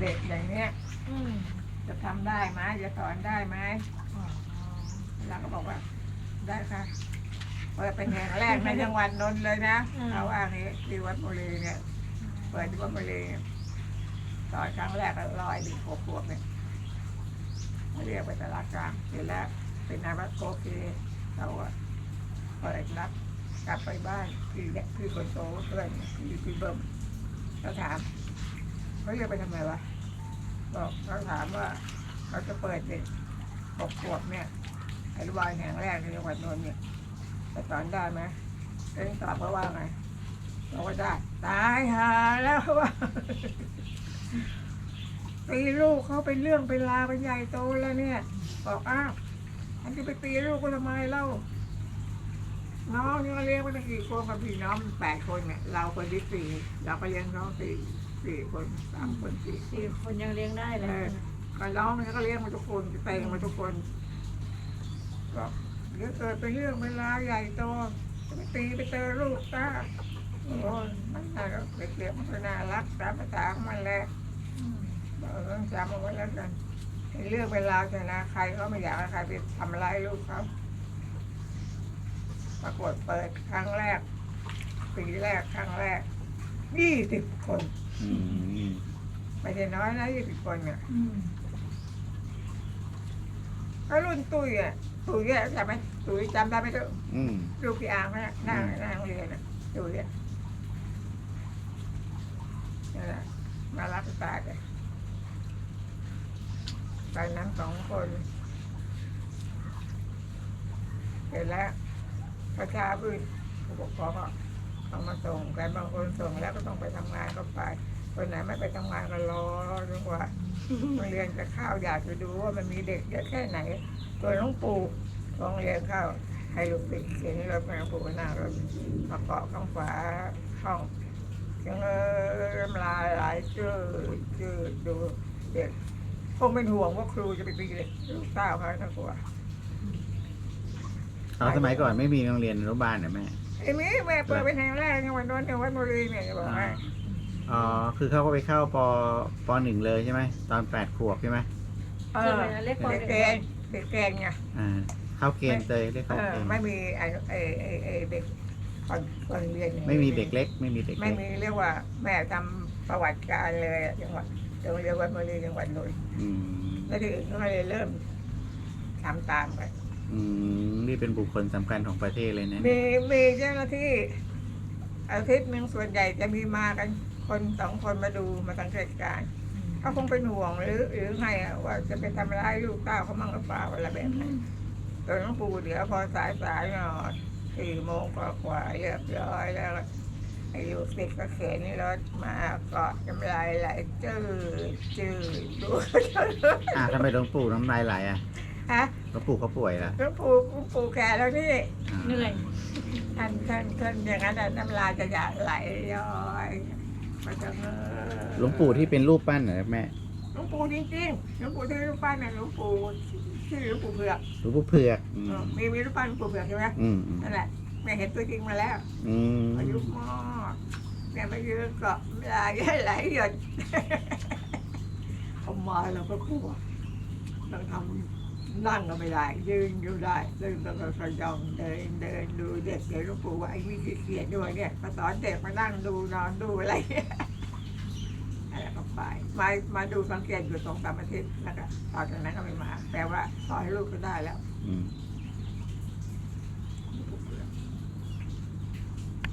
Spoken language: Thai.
เด็กอย่างเนี้ยอืมจะทำได้ไหมจะสอนได้ไหมอ๋อเราก็บอกว่า ได้ค่ะเปิดเป็นแห่งแรกในจังหวัดนนท์เลยนะเขาว่าอย่างนี้ที่วัดบุรีเนี่ย เปิดที่วัดบุรีเนี่ยสอนครั้งแรกก็ร้อยดีหกขวบเนี่ยไม่เรียกไปตลาดกลางเสร็จแล้วเป็นนายวัดโคเคเราอะเปิดรับกลับไปบ้านพี่เนี่ยพี่คนโตเพื่อนพี่พี่เบิ้มเขาถาม เขาเรียกไปทำไมวะบอกเขาถามว่าเขาจะเปิดเด็กหกขวบเนี่ยอนุบาลแห่งแรกในจังหวัดนนท์เนี่ยจะสอนได้ไหมเอ็งตอบเขาว่าไงบอกว่าได้ตายหาแล้วว่าตีลูกเขาเป็นเรื่องเป็นราวเป็นใหญ่โตแล้วเนี่ย บอกอ้าวอันที่ไปตีลูกก็ทำไมเล่าน้องนี่ก็เลี้ยงมาตั้งกี่คนกับพี่น้องแปดคนเนี่ยเราคนที่สี่เราก็เลี้ยงน้องสี่ สี่คนสามคนสี่สี่คนยังเลี้ยงได้เลยเออก็น้องเนี่ยก็เลี้ยงมาทุกคนเตงมาทุกคนก็เดี๋ยวเกิดเป็นเรื่องเป็นราวใหญ่โตจะไปตีไปเจอลูกตาโอ้ยมันน่ารักเด็กๆมันก็น่ารักตามภาษาของมันแหละเออต้องจำเอาไว้แล้วกันไอ้เรื่องเวลาวเนี่ยนะใครก็ไม่อยากให้ใครไปทำร้ายลูกเขาปรากฏเปิดครั้งแรก ปีแรกครั้งแรก ยี่สิบคน อืมไม่ใช่น้อยนะยี่สิบคนเนี่ยอืมก็รุ่นตุ้ยอะตุ้ยอะจำไหมตุ้ยจำได้ไหมตุ้ยอืมลูกพี่อาร์มนะนั่งนั่งเรียนอะตุ้ยอะนั่นแหละมารับตาเลยไปนั้นสองคนเสร็จแล้วประชาพื้นผู้ปกครองก็ ต้องมาส่งกันบางคนส่งแล้วก็ต้องไปทำงานก็ไปคนไหนไม่ไปทำงานก็รอจนกว่าโรงเรียนจะเข้าอยากจะดูว่ามันมีเด็กเยอะแค่ไหน ตัวหลวงปู่โรงเรียนเข้าให้ลูกศิษย์เขียนรถแมวปู่หน้ารถมาเกาะข้างฝาห้องยังเออน้ำลายไหลจืดจืดดูเด็กคงเป็นห่วงว่าครูจะไปตีเลยลูกเต้าเขาทั้งตัวตอนสมัยก่อนไม่มีโรงเรียนอนุบาลเหรอแม่ ไอ้มีแม่เปิดเป็นแห่งแรกในวันนั้นในวัดบุรีเนี่ยจะบอกให้อ๋อ คือเขาก็ไปเข้าปปหนึ่งเลยใช่ไหม ตอนแปดขวบใช่ไหมเอส่วนอใหญ่เล็กกว่าเด็กเด็เกกณฑ์เด็กเกณฑ์ไงอ่าเข้าเกณฑ์เลยเรียกเอเข้าอเกณฑ์ไม่มีไอ้ไอ้ไอ้ไอ้เด็กคนคนเรียนนี่ไม่มีเด็กเล็ก ไม่มีเด็กไม่เล็กมีเรียกว่าแม่ทำประวัติการเลยอะจังหวัดโรงเรียนวัดบุรีจังหวัดนนท์อืมแล้วที่อื่นก็เลยเริ่มทำตามไป อืมนี่เป็นบุคคลสำคัญของประเทศเลยนะมีมีเจ้าหน้าที่ อาทิตย์หนึ่งส่วนใหญ่จะมีมากันคนสองคนมาดูมาสังเกตการณ์เขาคงเป็นห่วงหรือหรือไงอะว่าจะไปทำร้ายลูกเต้าเขามั่งหรือเปล่าอะไรแบบนั้นตัวน้องปูเดี๋ยวพอสายสายๆหน่อยสี่โมงกว่าๆเรียบร้อยแล้วไอ้ลูกศิษย์ก็เข็นรถมาเกาะจำลายไหลจืดจืดดู อ่าทำไมหลวงปู่น้ำลายไหลอะ ฮะหลวงปู่เขาป่วยเหรอน้องปูน้องปูแก่แล้วนี่อ่าเหนื่อยท่านท่านท่านอย่างนั้นน่ะน้ำลายจะอยากไหลย้อยมันจะเงอหลวงปู่ที่เป็นรูปปั้นเหรอแม่หลวงปู่จริงๆหลวงปู่ที่รูปปั้นน่ะหลวงปู่ชื่อหลวงปู่เผือกหลวงปู่เผือกอืเอมอมีมีรูปปั้นหลวงปู่เผือกใช่ไหมอืมอืมนั่นแหละแม่เห็นตัวจริงมาแล้วอืมอายุมากแม่ไปยืนเกาะน้ำลายไหลหยดทำไมเราก็กลัวต้องทำ นั่งก็ไม่ได้ ยืนอยู่ได้เดินต้องกระยองเดินเดินดูเด็กเดี๋ยวหลวงปู่ว่าไอ้วิธีเขียนด้วยเนี่ยมาสอนเด็กมานั่งดูนอนดูอะไรอะไรก็ไปมามาดูสังเกตอยู่สองสามอาทิตย์แล้วก็ต่อจากนั้นก็ไม่มาแปลว่าสอนให้ลูกก็ได้แล้ว อืม